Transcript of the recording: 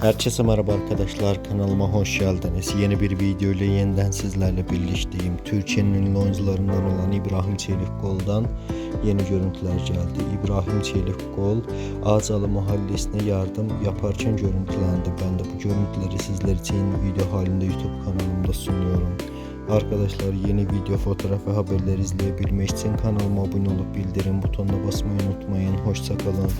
Herkese merhaba arkadaşlar kanalıma hoş geldiniz. Yeni bir video ile yeniden sizlerle birlikteyim. Türkiye'nin ünlü oyuncularından olan İbrahim Çelikkol'dan yeni görüntüler geldi. İbrahim Çelikkol Ağzalı mahallesine yardım yaparken görüntülendi. Ben de bu görüntüleri sizler için video halinde YouTube kanalımda sunuyorum. Arkadaşlar yeni video, fotoğraf ve haberler izleyebilmek için kanalıma abone olup bildirim butonuna basmayı unutmayın. Hoşçakalın.